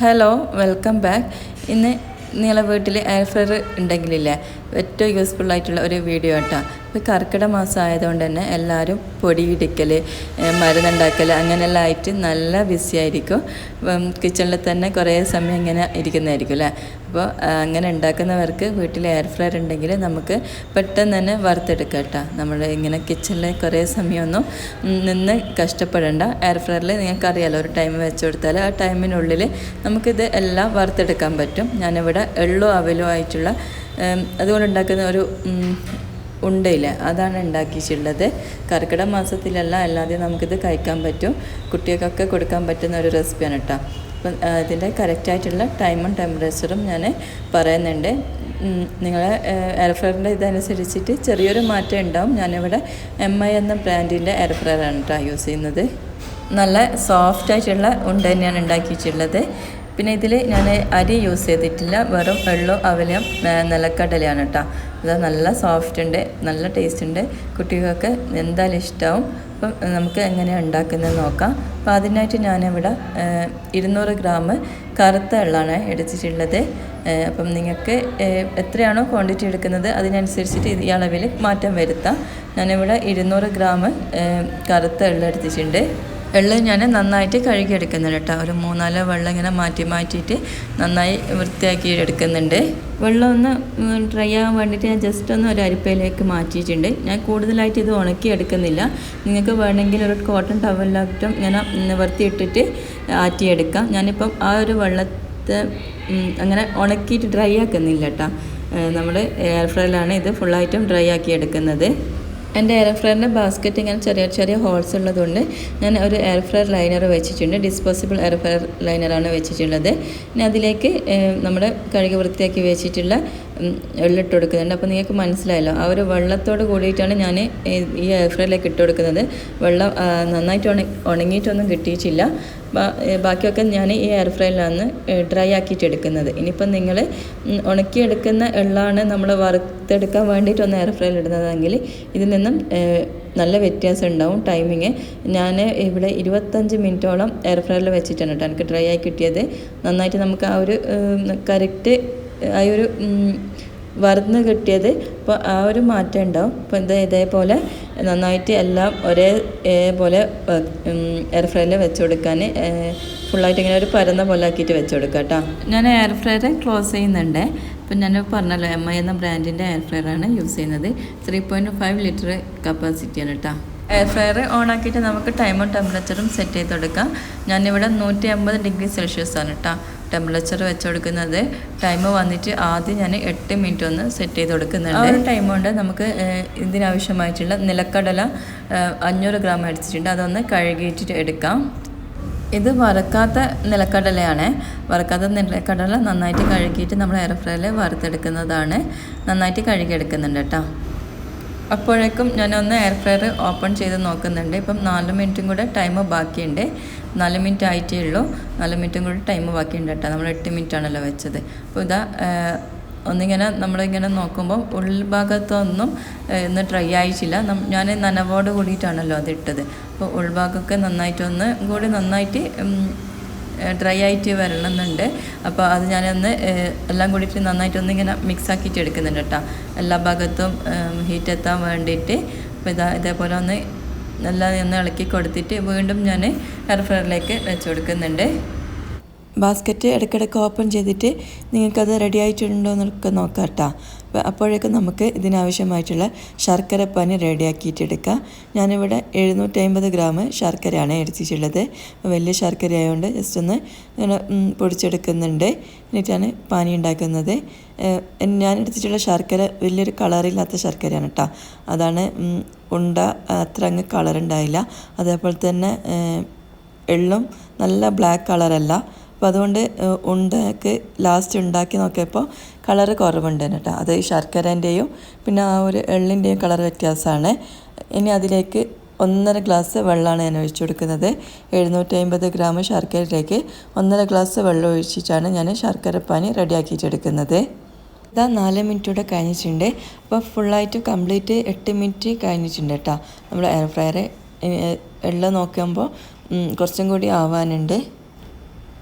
Hello welcome back ഇന്ന് നിങ്ങളെ വീട്ടിൽ എയർ ഫ്രയർ ഉണ്ടെങ്കിലില്ലേ? ഏറ്റവും യൂസ്ഫുൾ ആയിട്ടുള്ള ഒരു വീഡിയോ കേട്ടോ ഇപ്പോൾ കർക്കിടക മാസം ആയതുകൊണ്ട് തന്നെ എല്ലാവരും പൊടിയിടിക്കൽ മരുന്നുണ്ടാക്കൽ അങ്ങനെയെല്ലാം ആയിട്ട് നല്ല ബിസി ആയിരിക്കും. കിച്ചണിൽ തന്നെ കുറേ സമയം ഇങ്ങനെ ഇരിക്കുന്നതായിരിക്കും അല്ലേ അപ്പോൾ അങ്ങനെ ഉണ്ടാക്കുന്നവർക്ക് വീട്ടിൽ എയർ ഫ്രയർ ഉണ്ടെങ്കിൽ നമുക്ക് പെട്ടെന്ന് തന്നെ വറുത്തെടുക്കാം കേട്ടോ നമ്മൾ ഇങ്ങനെ കിച്ചണിൽ കുറേ സമയമൊന്നും നിന്ന് കഷ്ടപ്പെടേണ്ട. എയർ ഫ്രയറിൽ നിങ്ങൾക്കറിയാലോ ഒരു ടൈം വെച്ച് കൊടുത്താൽ ആ ടൈമിനുള്ളിൽ നമുക്കിത് എല്ലാം വറുത്തെടുക്കാൻ പറ്റും. ഞാനിവിടെ എള്ളോ അവലോ ആയിട്ടുള്ള അതുകൊണ്ട് ഉണ്ടാക്കുന്ന ഒരു ഉണ്ടയില്ല. അതാണ് ഉണ്ടാക്കിയിട്ടുള്ളത്. കർക്കിടക മാസത്തിലല്ല അല്ലാതെ നമുക്കിത് കഴിക്കാൻ പറ്റും. കുട്ടികൾക്കൊക്കെ കൊടുക്കാൻ പറ്റുന്ന ഒരു റെസിപ്പിയാണ് കേട്ടോ. അപ്പം ഇതിന്റെ കറക്റ്റായിട്ടുള്ള ടൈമും ടെമ്പറേച്ചറും ഞാൻ പറയുന്നുണ്ട്. നിങ്ങൾ എയർഫ്രയറിന്റെ ഇതനുസരിച്ചിട്ട് ചെറിയൊരു മാറ്റം ഉണ്ടാവും. ഞാനിവിടെ എം ഐ എന്ന ബ്രാൻഡിന്റെ എയർഫ്രയറാണ് കേട്ടോ യൂസ് ചെയ്യുന്നത്. നല്ല സോഫ്റ്റ് ആയിട്ടുള്ള ഉണ്ട തന്നെയാണ് ഉണ്ടാക്കിയിട്ടുള്ളത്. പിന്നെ ഇതിൽ ഞാൻ അരി യൂസ് ചെയ്തിട്ടില്ല. വെറും വെള്ളവും അവലം നിലക്കടലയാണ് കേട്ടോ ഇത് നല്ല സോഫ്റ്റ് ഉണ്ട് നല്ല ടേസ്റ്റ് ഉണ്ട്. കുട്ടികൾക്ക് എന്തായാലും ഇഷ്ടമാവും അപ്പം നമുക്ക് എങ്ങനെയാണ് ഉണ്ടാക്കുന്നത് നോക്കാം. അപ്പോൾ അതിനായിട്ട് ഞാനിവിടെ ഇരുന്നൂറ് ഗ്രാം കറുത്ത വെള്ളമാണ് എടുത്തിട്ടുള്ളത്. അപ്പം നിങ്ങൾക്ക് എത്രയാണോ ക്വാണ്ടിറ്റി എടുക്കുന്നത് അതിനനുസരിച്ചിട്ട് ഈ അളവിൽ മാറ്റം വരുത്താം. ഞാനിവിടെ ഇരുന്നൂറ് ഗ്രാം കറുത്ത വെള്ളം എടുത്തിട്ടുണ്ട്. വെള്ളം ഞാൻ നന്നായിട്ട് കഴുകിയെടുക്കുന്നുണ്ട് കേട്ടോ. ഒരു മൂന്നാൽ വെള്ളം ഇങ്ങനെ മാറ്റി മാറ്റിയിട്ട് നന്നായി വൃത്തിയാക്കി എടുക്കുന്നുണ്ട്. വെള്ളം ഒന്ന് ഡ്രൈ ആകാൻ വേണ്ടിയിട്ട് ഞാൻ ജസ്റ്റ് ഒന്ന് ഒരു അരിപ്പയിലേക്ക് മാറ്റിയിട്ടുണ്ട്. ഞാൻ കൂടുതലായിട്ട് ഇത് ഉണക്കി എടുക്കുന്നില്ല. നിങ്ങൾക്ക് വേണമെങ്കിൽ ഒരു കോട്ടൺ ടവലിലായിട്ടും ഇങ്ങനെ നിവർത്തിയിട്ടിട്ട് ആറ്റിയെടുക്കാം. ഞാനിപ്പം ആ ഒരു വെള്ളത്തെ അങ്ങനെ ഉണക്കിയിട്ട് ഡ്രൈ ആക്കുന്നില്ല കേട്ടോ. നമ്മൾ എയർ ഫ്രൈലാണ് ഇത് ഫുള്ളായിട്ടും ഡ്രൈ ആക്കി എടുക്കുന്നത്. എന്റെ എയർ ഫ്രയറിന്റെ ബാസ്ക്കറ്റ് ഇങ്ങനെ ചെറിയ ചെറിയ ഹോൾസ് ഉള്ളതുകൊണ്ട് ഞാൻ ഒരു എയർ ഫ്രയർ ലൈനർ വെച്ചിട്ടുണ്ട്. ഡിസ്പോസിബിൾ എയർ ഫ്രയർ ലൈനറാണ് വെച്ചിട്ടുള്ളത്. ഇനി അതിലേക്ക് നമ്മുടെ കഴുകി വൃത്തിയാക്കി വെച്ചിട്ടുള്ള ഉം, എള്ളിട്ട് കൊടുക്കുന്നുണ്ട്. അപ്പോൾ നിങ്ങൾക്ക് മനസ്സിലായല്ലോ ആ ഒരു വെള്ളത്തോട് കൂടിയിട്ടാണ് ഞാൻ ഈ എയർ ഫ്രൈലേക്ക് ഇട്ട് കൊടുക്കുന്നത്. വെള്ളം നന്നായിട്ട് ഉണ ഉണങ്ങിയിട്ടൊന്നും കിട്ടിയിട്ടില്ല. ബാക്കിയൊക്കെ ഞാൻ ഈ എയർ ഫ്രൈയിലാണ് ഡ്രൈ ആക്കിയിട്ട് എടുക്കുന്നത്. ഇനിയിപ്പം നിങ്ങൾ ഉണക്കിയെടുക്കുന്ന എള്ളാണ് നമ്മൾ വറുത്തെടുക്കാൻ വേണ്ടിയിട്ട് ഒന്ന് എയർ ഫ്രൈയിൽ ഇടുന്നതെങ്കിൽ ഇതിൽ നിന്നും നല്ല വ്യത്യാസം ഉണ്ടാവും ടൈമിങ് ഞാൻ ഇവിടെ ഇരുപത്തഞ്ച് മിനിറ്റോളം എയർ ഫ്രൈലിൽ വെച്ചിട്ടാണ് കേട്ടോ എനിക്ക് ഡ്രൈ ആയി കിട്ടിയത്. നന്നായിട്ട് നമുക്ക് ആ ഒരു കറക്റ്റ് ആ ഒരു വറുന്ന് കിട്ടിയത്. അപ്പോൾ ആ ഒരു മാറ്റം ഉണ്ടാവും. അപ്പോൾ ഇത് ഇതേപോലെ നന്നായിട്ട് എല്ലാം ഒരേ പോലെ എയർ ഫ്രയറിൽ വെച്ച് കൊടുക്കാൻ ഫുള്ളായിട്ട് ഇങ്ങനെ ഒരു പരന്ന പോലെ ആക്കിയിട്ട് വെച്ച് കൊടുക്കാം കേട്ടോ ഞാൻ എയർ ഫ്രയർ ക്ലോസ് ചെയ്യുന്നുണ്ട്. അപ്പം ഞാൻ പറഞ്ഞല്ലോ എം ഐ എന്ന ബ്രാൻഡിന്റെ എയർ ഫ്രയറാണ് യൂസ് ചെയ്യുന്നത്. ത്രീ പോയിന്റ് ഫൈവ് ലിറ്റർ കപ്പാസിറ്റിയാണ് കേട്ടോ എയർ ഫ്രയർ ഓൺ ആക്കിയിട്ട് നമുക്ക് ടൈമും ടെമ്പറേച്ചറും സെറ്റ് ചെയ്ത് കൊടുക്കാം. ഞാനിവിടെ നൂറ്റി അമ്പത് ഡിഗ്രി സെൽഷ്യസ് ആണ് കേട്ടോ ടെമ്പറേച്ചർ വെച്ച് കൊടുക്കുന്നത് ടൈം വന്നിട്ട് ആദ്യം ഞാൻ എട്ട് മിനിറ്റ് ഒന്ന് സെറ്റ് ചെയ്ത് കൊടുക്കുന്നുണ്ട്. ആ ഒരു ടൈം കൊണ്ട് നമുക്ക് ഇതിനാവശ്യമായിട്ടുള്ള നിലക്കടല അഞ്ഞൂറ് ഗ്രാം അടിച്ചിട്ടുണ്ട്. അതൊന്ന് കഴുകിയിട്ടിട്ട് എടുക്കാം. ഇത് വറക്കാത്ത നിലക്കടലയാണ്. വറക്കാത്ത നിലക്കടല നന്നായിട്ട് കഴുകിയിട്ട് നമ്മൾ എയർ ഫ്രൈയിൽ വറുത്തെടുക്കുന്നതാണ്. നന്നായിട്ട് കഴുകിയെടുക്കുന്നുണ്ട് കേട്ടോ. അപ്പോഴേക്കും ഞാനൊന്ന് എയർ ഫ്രയർ ഓപ്പൺ ചെയ്ത് നോക്കുന്നുണ്ട്. ഇപ്പം നാല് മിനിറ്റും കൂടെ ടൈം ബാക്കിയുണ്ട്. നാല് മിനിറ്റ് ആയിട്ടേ ഉള്ളൂ. നാല് മിനിറ്റും കൂടെ ടൈം ബാക്കിയുണ്ട് കേട്ടോ. നമ്മൾ എട്ട് മിനിറ്റ് ആണല്ലോ വെച്ചത്. അപ്പോൾ ഇതാ ഒന്നിങ്ങനെ നമ്മളിങ്ങനെ നോക്കുമ്പോൾ ഉൾഭാഗത്തൊന്നും ഇന്ന് ഡ്രൈ ആയിട്ടില്ല. ഞാൻ നനവോട് കൂടിയിട്ടാണല്ലോ അത് ഇട്ടത് അപ്പോൾ ഉൾഭാഗമൊക്കെ നന്നായിട്ടൊന്ന് കൂടി നന്നായിട്ട് ഡ്രൈ ആയിട്ട് വരണമെന്നുണ്ട്. അപ്പോൾ അത് ഞാനൊന്ന് എല്ലാം കൂടിയിട്ട് നന്നായിട്ടൊന്ന് ഇങ്ങനെ മിക്സ് ആക്കിയിട്ട് എടുക്കുന്നുണ്ട് കേട്ടോ. എല്ലാ ഭാഗത്തും ഹീറ്റ് എത്താൻ വേണ്ടിയിട്ട്. അപ്പോൾ ഇതാ ഇതേപോലെ ഒന്ന് നല്ല ഒന്ന് ഇളക്കി കൊടുത്തിട്ട് വീണ്ടും ഞാൻ എയർ ഫ്രയറിലേക്ക് വെച്ച് കൊടുക്കുന്നുണ്ട്. ബാസ്ക്കറ്റ് ഇടയ്ക്കിടയ്ക്ക് ഓപ്പൺ ചെയ്തിട്ട് നിങ്ങൾക്കത് റെഡി ആയിട്ടുണ്ടോ എന്നൊക്കെ നോക്കാം കേട്ടോ അപ്പോഴേക്കും നമുക്ക് ഇതിനാവശ്യമായിട്ടുള്ള ശർക്കര പാനി റെഡിയാക്കിയിട്ട് എടുക്കാം. ഞാനിവിടെ എഴുന്നൂറ്റി അമ്പത് ഗ്രാം ശർക്കരയാണ് എടുത്തിട്ടുള്ളത്. വലിയ ശർക്കര ആയതുകൊണ്ട് ജസ്റ്റ് ഒന്ന് ഇങ്ങനെ പൊടിച്ചെടുക്കുന്നുണ്ട്. എന്നിട്ടാണ് പാനി ഉണ്ടാക്കുന്നത്. ഞാൻ എടുത്തിട്ടുള്ള ശർക്കര വലിയൊരു കളറില്ലാത്ത ശർക്കരയാണ് കേട്ടോ അതാണ് ഉണ്ട അത്ര അങ്ങ് കളറുണ്ടായില്ല അതേപോലെ തന്നെ എള്ളും നല്ല ബ്ലാക്ക് കളറല്ല അപ്പോൾ അതുകൊണ്ട് ഉണ്ടാക്കി ലാസ്റ്റ് ഉണ്ടാക്കി നോക്കിയപ്പോൾ കളറ് കുറവുണ്ട് കേട്ടോ അത് ശർക്കരേന്റെയും പിന്നെ ആ ഒരു എള്ളിന്റെയും കളർ വ്യത്യാസമാണ്. ഇനി അതിലേക്ക് ഒന്നര ഗ്ലാസ് വെള്ളമാണ് ഞാൻ ഒഴിച്ചു കൊടുക്കുന്നത്. എഴുന്നൂറ്റി അമ്പത് ഗ്രാം ശർക്കരയിലേക്ക് ഒന്നര ഗ്ലാസ് വെള്ളം ഒഴിച്ചിട്ടാണ് ഞാൻ ശർക്കരപ്പാനി റെഡിയാക്കിയിട്ടെടുക്കുന്നത് ഇതാ നാല് മിനിറ്റ് കൂടെ കഴിഞ്ഞിട്ടുണ്ട്. അപ്പോൾ ഫുള്ളായിട്ട് കംപ്ലീറ്റ് എട്ട് മിനിറ്റ് കഴിഞ്ഞിട്ടുണ്ട് കേട്ടോ നമ്മൾ എയർ ഫ്രയർ എല്ലാം നോക്കുമ്പോൾ കുറച്ചും കൂടി ആവാനുണ്ട്.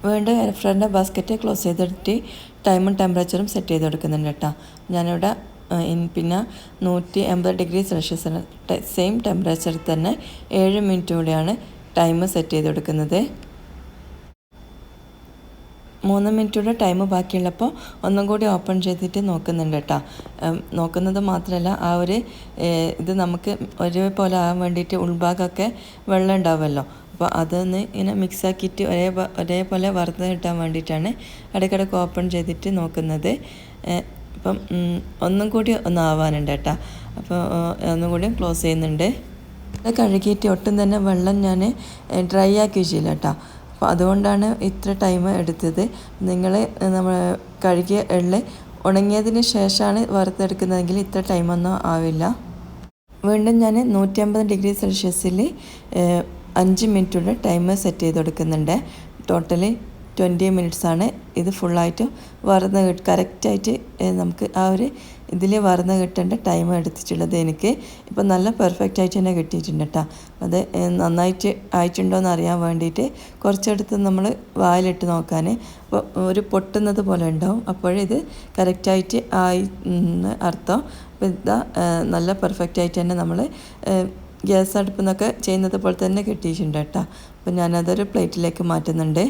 വീണ്ടും എയർ ഫ്രയറിന്റെ ബാസ്ക്കറ്റ് ക്ലോസ് ചെയ്തിട്ട് ടൈമും ടെമ്പറേച്ചറും സെറ്റ് ചെയ്ത് കൊടുക്കുന്നുണ്ട് കേട്ടോ. ഞാനിവിടെ പിന്നെ നൂറ്റി എൺപത് ഡിഗ്രി സെൽഷ്യസിന് സെയിം ടെമ്പറേച്ചറിൽ തന്നെ ഏഴ് മിനിറ്റ് കൂടിയാണ് ടൈം സെറ്റ് ചെയ്ത് കൊടുക്കുന്നത്. മൂന്ന് മിനിറ്റൂടെ ടൈം ബാക്കിയുള്ളപ്പോൾ ഒന്നും കൂടി ഓപ്പൺ ചെയ്തിട്ട് നോക്കുന്നുണ്ട് കേട്ടോ. നോക്കുന്നത് മാത്രമല്ല ആ ഒരു ഇത് നമുക്ക് ഒരേപോലെ ആകാൻ വേണ്ടിയിട്ട് ഉൾഭാഗമൊക്കെ വെള്ളം ഉണ്ടാവുമല്ലോ. അപ്പോൾ അതൊന്ന് ഇങ്ങനെ മിക്സാക്കിയിട്ട് ഒരേ ഒരേപോലെ വറുത്ത് കിട്ടാൻ വേണ്ടിയിട്ടാണ് ഇടയ്ക്കിടയ്ക്ക് ഓപ്പൺ ചെയ്തിട്ട് നോക്കുന്നത്. അപ്പം ഒന്നും കൂടി ഒന്ന് ആവാനുണ്ട് കേട്ടോ. അപ്പോൾ ഒന്നും കൂടി ക്ലോസ് ചെയ്യുന്നുണ്ട്. കഴുകിയിട്ട് ഒട്ടും തന്നെ വെള്ളം ഞാൻ ഡ്രൈ ആക്കി വെച്ചില്ല കേട്ടോ. അപ്പോൾ അതുകൊണ്ടാണ് ഇത്ര ടൈം എടുത്തത്. നിങ്ങൾ നമ്മൾ കഴുകിയ എള്ള് ഉണങ്ങിയതിന് ശേഷമാണ് വറുത്തെടുക്കുന്നതെങ്കിൽ ഇത്ര ടൈമൊന്നും ആവില്ല. വീണ്ടും ഞാൻ നൂറ്റി അമ്പത് ഡിഗ്രി സെൽഷ്യസിൽ അഞ്ച് മിനിറ്റുള്ള ടൈമർ സെറ്റ് ചെയ്ത് കൊടുക്കുന്നുണ്ട് ടോട്ടലി ട്വന്റി ആണ്. ഇത് ഫുള്ളായിട്ട് വറുന്ന് കറക്റ്റായിട്ട് നമുക്ക് ആ ഒരു ഇതിൽ വറുന്ന് കിട്ടേണ്ട ടൈം എടുത്തിട്ടുള്ളത് എനിക്ക് ഇപ്പം നല്ല പെർഫെക്റ്റ് ആയിട്ട് തന്നെ കിട്ടിയിട്ടുണ്ട് കേട്ടോ അത് നന്നായിട്ട് ആയിട്ടുണ്ടോ എന്ന് അറിയാൻ വേണ്ടിയിട്ട് കുറച്ചെടുത്ത് നമ്മൾ വായിലിട്ട് നോക്കാൻ അപ്പോൾ ഒരു പൊട്ടുന്നത് പോലെ ഉണ്ടാവും. അപ്പോഴിത് കറക്റ്റായിട്ട് ആയി അർത്ഥം. അപ്പോൾ ഇതാ നല്ല പെർഫെക്റ്റ് ആയിട്ട് തന്നെ നമ്മൾ ഗ്യാസ് അടുപ്പിൽ നിന്നൊക്കെ ചെയ്യുന്നത് പോലെ തന്നെ കിട്ടിയിട്ടുണ്ട് കേട്ടോ. അപ്പോൾ ഞാനതൊരു പ്ലേറ്റിലേക്ക് മാറ്റുന്നുണ്ട്.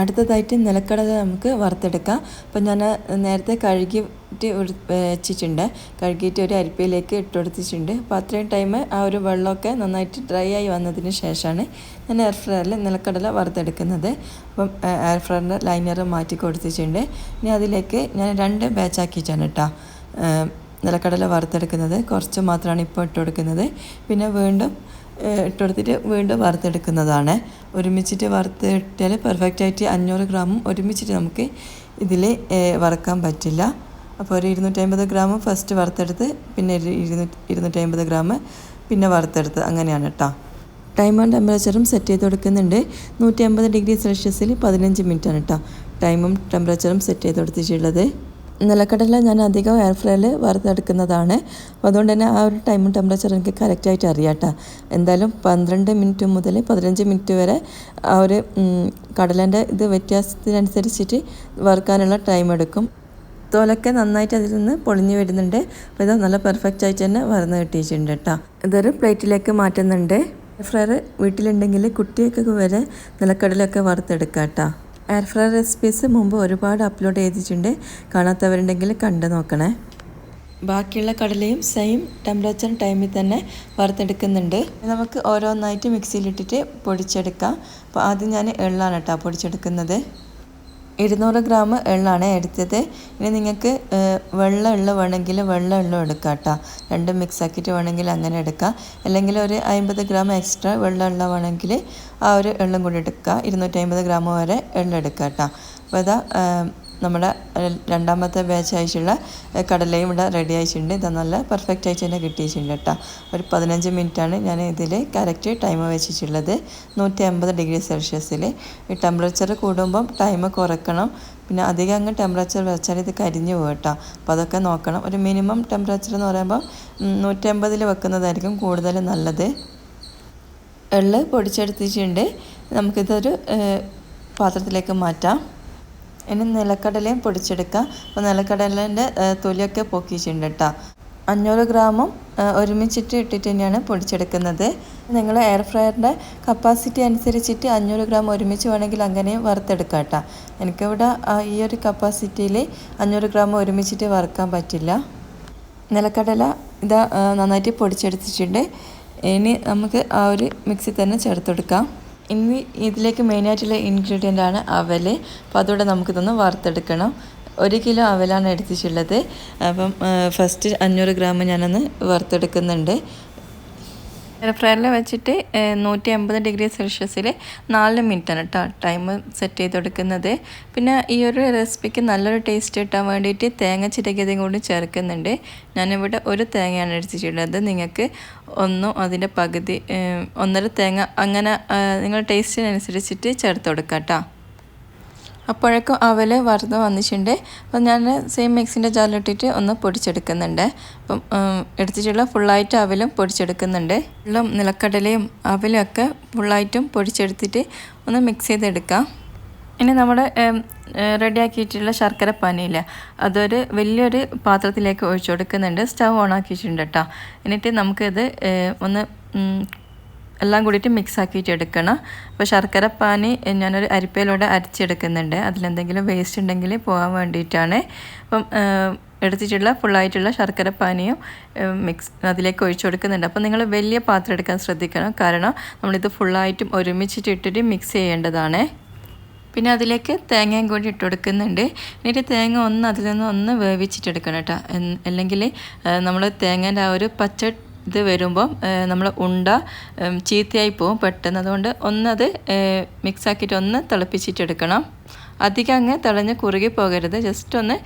അടുത്തതായിട്ട് നിലക്കടല നമുക്ക് വറുത്തെടുക്കാം. അപ്പോൾ ഞാൻ നേരത്തെ കഴുകിയിട്ട് വെച്ചിട്ടുണ്ട്. കഴുകിയിട്ട് ഒരു അരിപ്പയിലേക്ക് ഇട്ട് കൊടുത്തിട്ടുണ്ട്. അപ്പോൾ അത്രയും ടൈം ആ ഒരു വെള്ളമൊക്കെ നന്നായിട്ട് ഡ്രൈ ആയി വന്നതിന് ശേഷമാണ് ഞാൻ എയർ ഫ്രയറിൽ നിലക്കടല വറുത്തെടുക്കുന്നത്. അപ്പം എയർ ഫ്രയറിന്റെ ലൈനർ മാറ്റി കൊടുത്തിട്ടുണ്ട്. ഇനി അതിലേക്ക് ഞാൻ രണ്ട് ബാച്ചാക്കിയിട്ടാണ് കേട്ടോ. നിലക്കടല വറുത്തെടുക്കുന്നത്. കുറച്ച് മാത്രമാണ് ഇപ്പോൾ ഇട്ട് കൊടുക്കുന്നത് പിന്നെ വീണ്ടും ഇട്ടുകൊടുത്തിട്ട് ഇട്ട് കൊടുത്തിട്ട് വീണ്ടും വറുത്തെടുക്കുന്നതാണ്. ഒരുമിച്ചിട്ട് വറുത്തിട്ടാൽ പെർഫെക്റ്റ് ആയിട്ട് അഞ്ഞൂറ് ഗ്രാമും ഒരുമിച്ചിട്ട് നമുക്ക് ഇതിൽ വറുക്കാൻ പറ്റില്ല. അപ്പോൾ ഒരു ഇരുന്നൂറ്റമ്പത് ഗ്രാം ഫസ്റ്റ് വറുത്തെടുത്ത് പിന്നെ ഒരു ഇരുന്നൂറ്റി ഇരുന്നൂറ്റമ്പത് ഗ്രാം പിന്നെ വറുത്തെടുത്ത്. അങ്ങനെയാണ് കേട്ടോ. ടൈമും ടെമ്പറേച്ചറും സെറ്റ് ചെയ്ത് കൊടുക്കുന്നുണ്ട്. നൂറ്റി അമ്പത് ഡിഗ്രി സെൽഷ്യസിൽ പതിനഞ്ച് മിനിറ്റാണ് കേട്ടോ. ടൈമും ടെമ്പറേച്ചറും സെറ്റ് ചെയ്ത് കൊടുത്തിട്ടുള്ളത്. നിലക്കടല ഞാൻ അധികം എയർ ഫ്രൈയിൽ വറുത്തെടുക്കുന്നതാണ്. അപ്പോൾ അതുകൊണ്ട് തന്നെ ആ ഒരു ടൈമും ടെമ്പറേച്ചർ എനിക്ക് കറക്റ്റായിട്ട് അറിയാം എന്തായാലും പന്ത്രണ്ട് മിനിറ്റ് മുതൽ പതിനഞ്ച് മിനിറ്റ് വരെ ആ ഒരു കടലേന്റെ ഇത് വ്യത്യാസത്തിനനുസരിച്ചിട്ട് വറുക്കാനുള്ള ടൈം എടുക്കും. തോലൊക്കെ നന്നായിട്ട് അതിൽ നിന്ന് പൊളിഞ്ഞു വരുന്നുണ്ട്. അപ്പോൾ ഇത് നല്ല പെർഫെക്റ്റ് ആയിട്ട് തന്നെ വറന്ന് കിട്ടിയിട്ടുണ്ട് കേട്ടോ ഇതൊരു പ്ലേറ്റിലേക്ക് മാറ്റുന്നുണ്ട്. ഫ്രയർ വീട്ടിലുണ്ടെങ്കിൽ കുട്ടിയൊക്കെ വരെ നിലക്കടലൊക്കെ വറുത്തെടുക്കാം കേട്ടോ എയർ ഫ്രയർ റെസിപ്പീസ് മുമ്പ് ഒരുപാട് അപ്ലോഡ് ചെയ്തിട്ടുണ്ട്. കാണാത്തവരുണ്ടെങ്കിൽ കണ്ടു നോക്കണേ. ബാക്കിയുള്ള കടലയും സെയിം ടെമ്പറേച്ചർ ടൈമിൽ തന്നെ വറുത്തെടുക്കുന്നുണ്ട്. നമുക്ക് ഓരോന്നായിട്ട് മിക്സിയിലിട്ടിട്ട് പൊടിച്ചെടുക്കാം. അപ്പോൾ ആദ്യം ഞാൻ എള്ളാണ് കേട്ടോ പൊടിച്ചെടുക്കുന്നത്. ഇരുന്നൂറ് ഗ്രാം എള്ളാണ് എടുത്തത്. ഇനി നിങ്ങൾക്ക് വെള്ള എള്ള് വേണമെങ്കിൽ വെള്ള എള്ളും എടുക്കാം കേട്ടോ. രണ്ടും മിക്സ് ആക്കിയിട്ട് വേണമെങ്കിൽ അങ്ങനെ എടുക്കാം. അല്ലെങ്കിൽ ഒരു അമ്പത് ഗ്രാം എക്സ്ട്രാ വെള്ള എള്ള വേണമെങ്കിൽ ആ ഒരു എള്ളും കൂടി എടുക്കുക ഇരുന്നൂറ്റി അമ്പത് ഗ്രാം വരെ എള്ള് എടുക്കാം കേട്ടോ. അപ്പോൾ ഏഹ്, നമ്മുടെ രണ്ടാമത്തെ ബാച്ച് ആയിട്ടുള്ള കടലയും ഇവിടെ റെഡി ആയിട്ടുണ്ട്. ഇത് നല്ല പെർഫെക്റ്റ് ആയിട്ട് തന്നെ കിട്ടിയിട്ടുണ്ട് കേട്ടോ. ഒരു പതിനഞ്ച് മിനിറ്റാണ് ഞാൻ ഇതിൽ കറക്റ്റ് ടൈം വെച്ചിട്ടുള്ളത്. നൂറ്റി അമ്പത് ഡിഗ്രി സെൽഷ്യസിൽ ഈ ടെമ്പറേച്ചർ കൂടുമ്പം ടൈം കുറക്കണം. പിന്നെ അധികം അങ്ങ് ടെമ്പറേച്ചർ വെച്ചാൽ ഇത് കരിഞ്ഞു പോകും കേട്ടോ. അപ്പോൾ അതൊക്കെ നോക്കണം. ഒരു മിനിമം ടെമ്പറേച്ചർ എന്ന് പറയുമ്പോൾ നൂറ്റമ്പതിൽ വെക്കുന്നതായിരിക്കും കൂടുതൽ നല്ലത്. എള്ള് പൊടിച്ചെടുത്തിട്ടുണ്ട്. നമുക്കിതൊരു പാത്രത്തിലേക്ക് മാറ്റാം. ഇനി നിലക്കടലയും പൊടിച്ചെടുക്കുക അപ്പോൾ നിലക്കടലേന്റെ തൊലിയൊക്കെ പൊക്കിയിട്ടുണ്ട് കേട്ടോ അഞ്ഞൂറ് ഗ്രാമും ഒരുമിച്ചിട്ട് ഇട്ടിട്ട് തന്നെയാണ് പൊടിച്ചെടുക്കുന്നത്. നിങ്ങൾ എയർ ഫ്രയറിന്റെ കപ്പാസിറ്റി അനുസരിച്ചിട്ട് അഞ്ഞൂറ് ഗ്രാം ഒരുമിച്ച് വേണമെങ്കിൽ അങ്ങനെയും വറുത്തെടുക്കാം കേട്ടോ എനിക്കിവിടെ ഈ ഒരു കപ്പാസിറ്റിയിൽ അഞ്ഞൂറ് ഗ്രാം ഒരുമിച്ചിട്ട് വറുക്കാൻ പറ്റില്ല. നിലക്കടല ഇതാ നന്നായിട്ട് പൊടിച്ചെടുത്തിട്ടുണ്ട്. ഇനി നമുക്ക് ആ ഒരു മിക്സി തന്നെ ചേർത്തെടുക്കാം ഇനി ഇതിലേക്ക് മെയിനായിട്ടുള്ള ഇൻഗ്രീഡിയന്റ് ആണ് അവൽ അപ്പോൾ അതുകൂടെ നമുക്കിതൊന്ന് വറുത്തെടുക്കണം. ഒരു കിലോ അവലാണ് എടുത്തിട്ടുള്ളത്. അപ്പം ഫസ്റ്റ് അഞ്ഞൂറ് ഗ്രാം ഞാനൊന്ന് വറുത്തെടുക്കുന്നുണ്ട്. എയർ ഫ്രയറിൽ വെച്ചിട്ട് നൂറ്റി അമ്പത് ഡിഗ്രി സെൽഷ്യസിൽ നാല് മിനിറ്റാണ് കേട്ടോ ടൈം സെറ്റ് ചെയ്ത് കൊടുക്കുന്നത് പിന്നെ ഈ ഒരു റെസിപ്പിക്ക് നല്ലൊരു ടേസ്റ്റ് കിട്ടാൻ വേണ്ടിയിട്ട് തേങ്ങ ചിരകിയതും കൂടി ചേർക്കുന്നുണ്ട്. ഞാനിവിടെ ഒരു തേങ്ങയാണ് എടുത്തിട്ടുള്ളത് നിങ്ങൾക്ക് ഒന്നും അതിന്റെ പകുതി ഒന്നര തേങ്ങ അങ്ങനെ നിങ്ങൾ ടേസ്റ്റിനനുസരിച്ചിട്ട് ചേർത്ത് കൊടുക്കാം കേട്ടോ അപ്പോഴേക്കും അവൽ വറുത്ത് വന്നിട്ടുണ്ട്. അപ്പം ഞാൻ സെയിം മിക്സിന്റെ ജാലിട്ടിട്ട് ഒന്ന് പൊടിച്ചെടുക്കുന്നുണ്ട്. അപ്പം എടുത്തിട്ടുള്ള ഫുള്ളായിട്ട് അവലും പൊടിച്ചെടുക്കുന്നുണ്ട്. വെള്ളം നിലക്കടലയും അവലും ഒക്കെ ഫുള്ളായിട്ടും പൊടിച്ചെടുത്തിട്ട് ഒന്ന് മിക്സ് ചെയ്തെടുക്കാം. ഇനി നമ്മുടെ റെഡിയാക്കിയിട്ടുള്ള ശർക്കര പാനിയില്ലേ അതൊരു വലിയൊരു പാത്രത്തിലേക്ക് ഒഴിച്ചു കൊടുക്കുന്നുണ്ട്. സ്റ്റൗ ഓൺ ആക്കിയിട്ടുണ്ട് കേട്ടോ. എന്നിട്ട് നമുക്കിത് ഒന്ന് എല്ലാം കൂടിയിട്ട് മിക്സ് ആക്കിയിട്ട് എടുക്കണം. അപ്പോൾ ശർക്കര പാനി ഞാനൊരു അരിപ്പയിലൂടെ അരച്ചെടുക്കുന്നുണ്ട്. അതിലെന്തെങ്കിലും വേസ്റ്റ് ഉണ്ടെങ്കിൽ പോകാൻ വേണ്ടിയിട്ടാണ്. അപ്പം എടുത്തിട്ടുള്ള ഫുള്ളായിട്ടുള്ള ശർക്കര പാനിയും മിക്സ് അതിലേക്ക് ഒഴിച്ചു കൊടുക്കുന്നുണ്ട്. അപ്പോൾ നിങ്ങൾ വലിയ പാത്രം എടുക്കാൻ ശ്രദ്ധിക്കണം. കാരണം നമ്മളിത് ഫുള്ളായിട്ടും ഒരുമിച്ചിട്ട് ഇട്ടിട്ട് മിക്സ് ചെയ്യേണ്ടതാണ്. പിന്നെ അതിലേക്ക് തേങ്ങയും കൂടി ഇട്ട് കൊടുക്കുന്നുണ്ട്. എന്നിട്ട് തേങ്ങ ഒന്ന് അതിൽ നിന്ന് ഒന്ന് വേവിച്ചിട്ടെടുക്കണം കേട്ടോ. അല്ലെങ്കിൽ നമ്മൾ തേങ്ങേന്റെ ആ ഒരു പച്ച ഇത് വരുമ്പം നമ്മൾ ഉണ്ട ചീത്തയായി പോകും പെട്ടെന്ന്. അതുകൊണ്ട് ഒന്നത് മിക്സാക്കിയിട്ട് ഒന്ന് തിളപ്പിച്ചിട്ടെടുക്കണം. അധികം അങ്ങ് തിളഞ്ഞ് കുറുകി പോകരുത്. ജസ്റ്റ് ഒന്ന്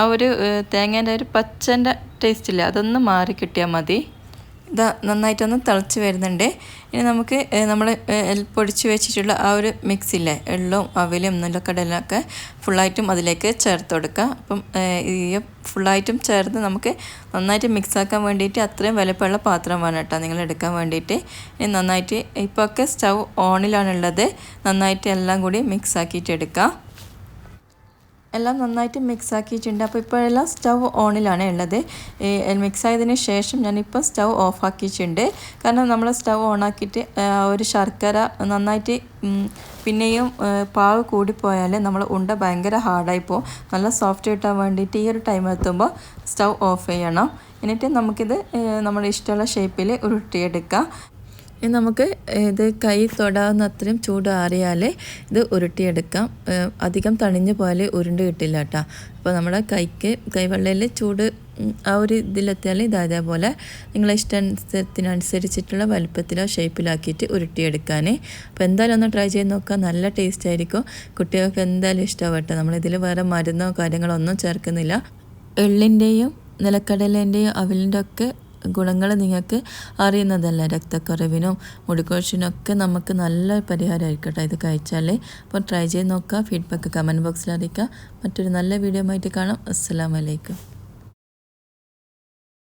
ആ ഒരു തേങ്ങേന്റെ ഒരു പച്ചന്റെ ടേസ്റ്റ് ഇല്ല അതൊന്ന് മാറി കിട്ടിയാൽ മതി. ഇതാ നന്നായിട്ടൊന്ന് തിളച്ച് വരുന്നുണ്ട്. ഇനി നമുക്ക് നമ്മൾ പൊടിച്ച് വെച്ചിട്ടുള്ള ആ ഒരു മിക്സ് ഇല്ലേ എള്ളും അവിലും നിലക്കടലൊക്കെ ഫുള്ളായിട്ടും അതിലേക്ക് ചേർത്ത് കൊടുക്കുക. അപ്പം ഈ ഫുള്ളായിട്ടും ചേർത്ത് നമുക്ക് നന്നായിട്ട് മിക്സാക്കാൻ വേണ്ടിയിട്ട് അത്രയും വിലപ്പുള്ള പാത്രം വേണം കേട്ടോ നിങ്ങൾ എടുക്കാൻ വേണ്ടിയിട്ട്. ഇനി നന്നായിട്ട് ഇപ്പോൾ ഒക്കെ സ്റ്റൗ ഓണിലാണുള്ളത്. നന്നായിട്ട് എല്ലാം കൂടി മിക്സാക്കിയിട്ട് എടുക്കാം. എല്ലാം നന്നായിട്ട് മിക്സ് ആക്കിയിട്ടുണ്ട് അപ്പോൾ ഇപ്പോഴെല്ലാം സ്റ്റവ് സ്റ്റൗ ഓണിലാണ് ഉള്ളത്. മിക്സ് ആയതിന് ശേഷം ഞാനിപ്പോൾ സ്റ്റൗ ഓഫ് ആക്കിയിട്ടുണ്ട് കാരണം നമ്മൾ സ്റ്റൗ ഓൺ ആക്കിയിട്ട് ആ, ഒരു ശർക്കര നന്നായിട്ട് പിന്നെയും പാവ് കൂടിപ്പോയാൽ നമ്മൾ ഉണ്ട ഭയങ്കര ഹാർഡായി പോകും നല്ല സോഫ്റ്റ് കിട്ടാൻ വേണ്ടിയിട്ട് ഈ ഒരു ടൈം എത്തുമ്പോൾ സ്റ്റൗ ഓഫ് ചെയ്യണം. എന്നിട്ട് നമുക്കിത് നമ്മുടെ ഇഷ്ടമുള്ള ഷേപ്പിൽ ഉരുട്ടിയെടുക്കാം. ഇനി നമുക്ക് ഇത് കൈ തൊടാവുന്ന അത്രയും ചൂട് ആറിയാൽ ഇത് ഉരുട്ടിയെടുക്കാം. അധികം തണിഞ്ഞു പോയാൽ ഉരുണ്ട് കിട്ടില്ല കേട്ടോ. അപ്പോൾ നമ്മുടെ കൈക്ക് കൈവെള്ളയിൽ ചൂട് ആ ഒരു ഇതിലെത്തിയാൽ ഇത് അതേപോലെ നിങ്ങളെ ഇഷ്ടത്തിനനുസരിച്ചിട്ടുള്ള വലുപ്പത്തിലോ ഷേപ്പിലാക്കിയിട്ട് ഉരുട്ടിയെടുക്കാൻ അപ്പോൾ എന്തായാലും ഒന്ന് ട്രൈ ചെയ്ത് നോക്കുക. നല്ല ടേസ്റ്റ് ആയിരിക്കും. കുട്ടികൾക്ക് എന്തായാലും ഇഷ്ടമാവട്ടെ നമ്മളിതിൽ വേറെ മരുന്നോ കാര്യങ്ങളോ ഒന്നും ചേർക്കുന്നില്ല. എള്ളിന്റെയും നിലക്കടലേന്റെയും അവലിന്റെ ഒക്കെ ഗുണങ്ങൾ നിങ്ങൾക്ക് അറിയുന്നതല്ല. രക്തക്കുറവിനും മുടിക്കൊഴിച്ചിനൊക്കെ നമുക്ക് നല്ല പരിഹാരമായിരിക്കട്ടെ ഇത് കഴിച്ചാൽ അപ്പോൾ ട്രൈ ചെയ്ത് നോക്കുക. ഫീഡ്ബാക്ക് കമന്റ് ബോക്സിൽ അറിയിക്കുക. മറ്റൊരു നല്ല വീഡിയോ ആയിട്ട് കാണാം. അസ്സാം വലൈക്കും